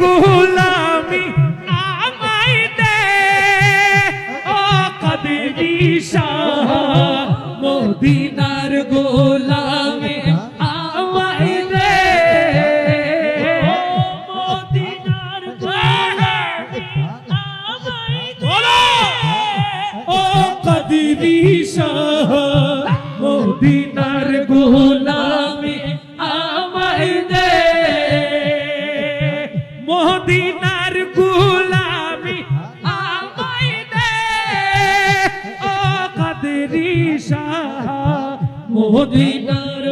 গোলামি আমায় দে। ও কাদেরি শাহ, মদিনার গোলামি আমায় দে। ও মদিনার গোলামি আমায় দে। ও কাদেরি শাহ মদিনার গোলামি আমায় দে। ও কাদেরি শাহ মদিনার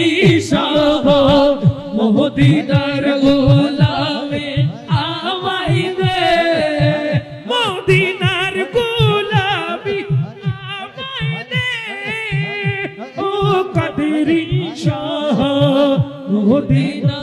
কাদেরি শাহ গোলামে আমায় দে। মদিনার গোলামি আমায় দে। ও কাদেরি শাহ মদিনার